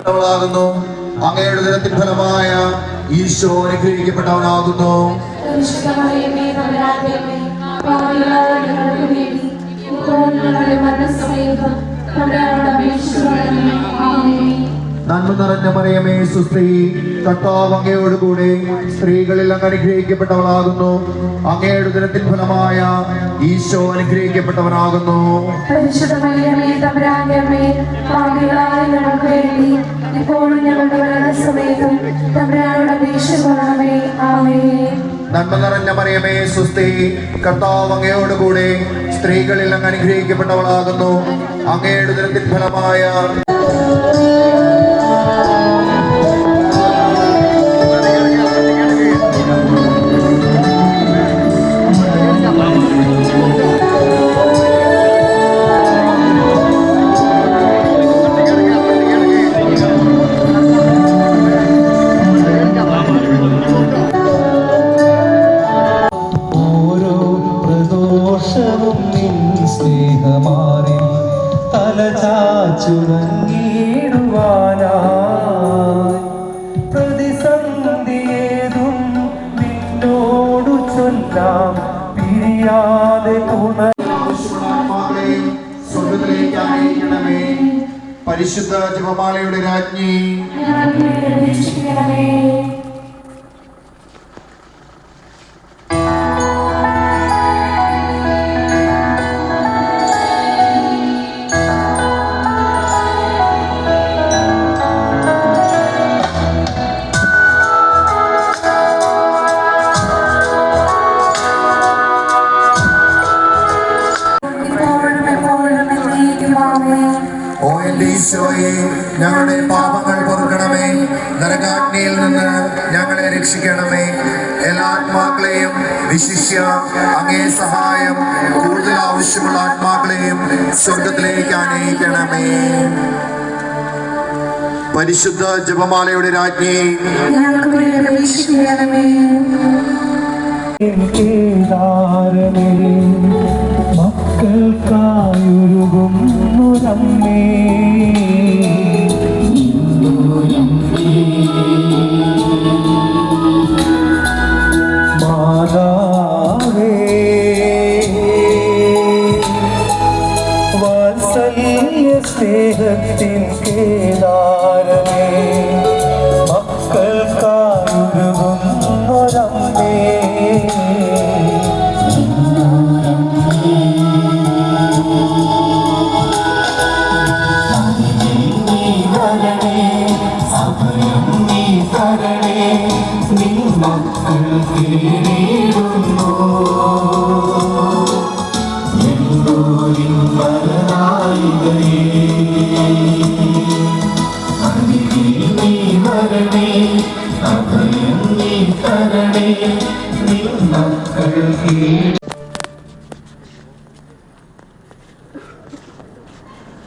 അനുഗ്രഹിക്കപ്പെട്ടവളാകുന്നു. അങ്ങയുടെ ദിനത്തിൻ ഫലമായ ഈശോ അനുഗ്രഹിക്കപ്പെട്ടവനാകുന്നു. നന്മ നിറഞ്ഞ മറിയമേ സുസ്ത്രീ കർത്താവ് അങ്ങയോടുകൂടെ സ്ത്രീകളിൽ അങ്ങ് അനുഗ്രഹിക്കപ്പെട്ടവളാകുന്നു. അങ്ങയുടെ ദിനത്തിൻ ഫലമായ ഈശോ അനുഗ്രഹിക്കപ്പെട്ടവനാകുന്നു. നന്മ നിറഞ്ഞ മറിയമേ സുസ്തി കർത്താവ് അങ്ങയോടുകൂടെ സ്ത്രീകളിൽ അങ്ങ് അനുഗ്രഹിക്കപ്പെട്ടവളാകുന്നു. അങ്ങയുടെ ദിനത്തിൻ ഫലമായ തലചാച്ചുറങ്ങിടുവാനായി പ്രതിസന്ധിയേതും നിന്നോടു ചൊല്ലാം പിരിയാതെ തുണ ആത്മാക്കളെയും സ്വർഗത്തിലേക്ക് ആനയിക്കണമേ പരിശുദ്ധ ജപമാലയുടെ രാജ്ഞി. ഓ എന്റെ ഈശോയെ ഞങ്ങളുടെ പാപങ്ങൾ പൊറുക്കണമേ. നരകാഗ്നിയിൽ നിന്ന് ഞങ്ങളെ രക്ഷിക്കണമേ. എല്ലാ ആത്മാക്കളെയും വിശിഷ്യ അങ്ങേ സഹായം കൂടുതൽ ആവശ്യമുള്ള ആത്മാക്കളെയും സ്വർഗത്തിലേക്ക് അനയിക്കണമേ പരിശുദ്ധ ജപമാലയുടെ രാജ്ഞി. ഞങ്ങൾക്ക് മക്കൾക്കായുരുകുന്നൊരമ്മേ മാതാവേ വാത്സല്യ സ്നേഹത്തിൻ കേദാരമേ.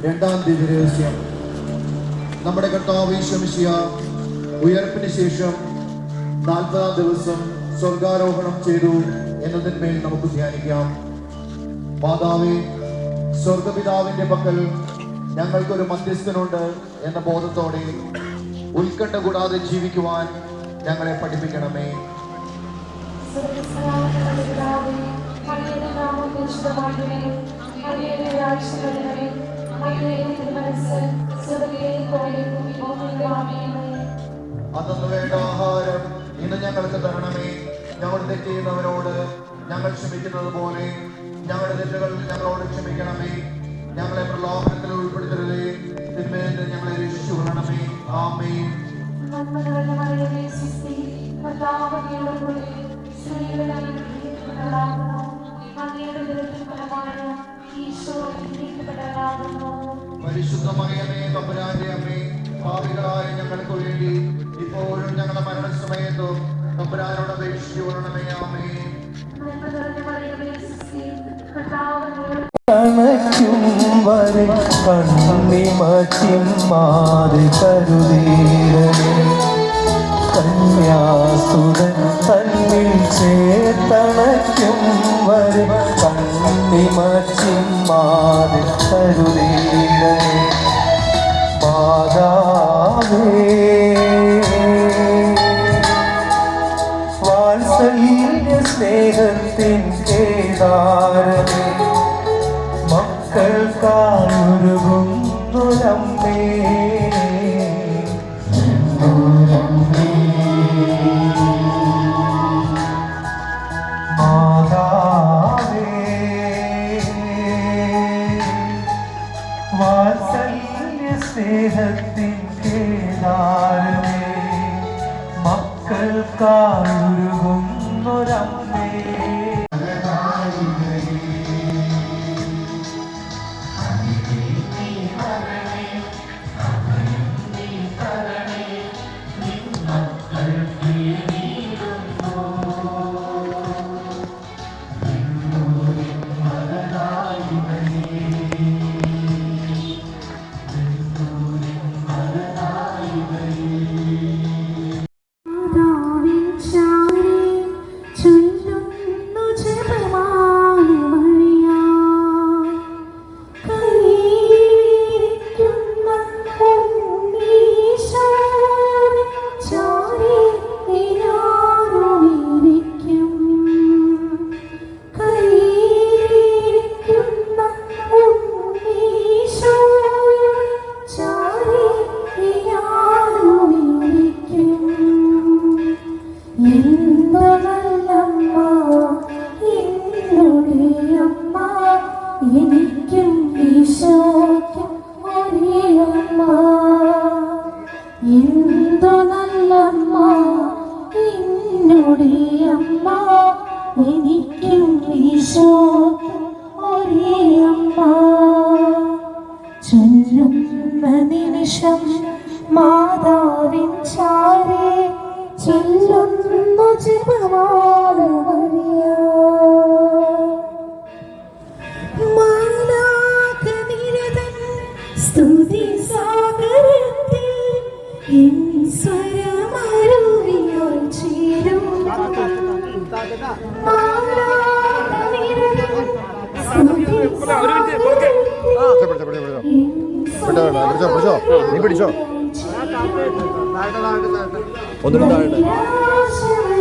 രണ്ടാം ദിവ്യരഹസ്യം നമ്മുടെ കർത്താവ് ഈശ്വമിശിയ ഉയർപ്പിന് ശേഷം നാൽപ്പതാം ദിവസം സ്വർഗാരോഹണം ചെയ്തു എന്നതിന്മേൽ നമുക്ക് ധ്യാനിക്കാം. മാതാവേ സ്വർഗപിതാവിന്റെ പക്കൽ ഞങ്ങൾക്കൊരു മധ്യസ്ഥനുണ്ട് എന്ന ബോധത്തോടെ ഉത്കണ്ഠ കൂടാതെ ജീവിക്കുവാൻ ഞങ്ങളെ പഠിപ്പിക്കണമേ. അന്നു വേണ്ട ആഹാരം ഇന്ന് ഞങ്ങൾക്ക് തരണമേ. ഞങ്ങൾ തെറ്റ് ചെയ്യുന്നവരോട് ഞങ്ങൾ ക്ഷമിക്കുന്നത് പോലെ ഞങ്ങളുടെ തെറ്റുകൾ ഞങ്ങളോട് ക്ഷമിക്കണമേ. ഞങ്ങളെ പ്രലോഭനത്തിൽ ഉൾപ്പെടുത്തരുതേ. തിന്മയിൽ ഞങ്ങളെ രക്ഷിച്ചു കൊള്ളണമേ. ആമേ പരിശുദ്ധമായ അമ്മേ തമ്പുരാന്റെ അമ്മേ പാപികളായ ഞങ്ങൾക്ക് വേണ്ടി ഇപ്പോഴും ഞങ്ങളുടെ മരണസമയത്തും തമ്പുരാനോട് അപേക്ഷിച്ചു കൊള്ളണമേ ആമേ കണക്കും വരെ കണ്ണിമച്ചിം മാറി കരുതീരനെ കന്യാസുരൻ തന്നിൽ ചേർത്തണയ്ക്കും വരെ കണ്ണിമച്ചിം മാറി കരുതീരനെ மாதாவே வாசலில் ஸ்நேகத்தின் கேதாரமே എനിക്കും ഈശോ ഒരേ അമ്മ. ചൊല്ലുന്ന നിമിഷം പിടിച്ചോ പിടിച്ചോ പിടിച്ചോ പിടിച്ചോ നീ പിടിച്ചോ ഒന്നും താഴെ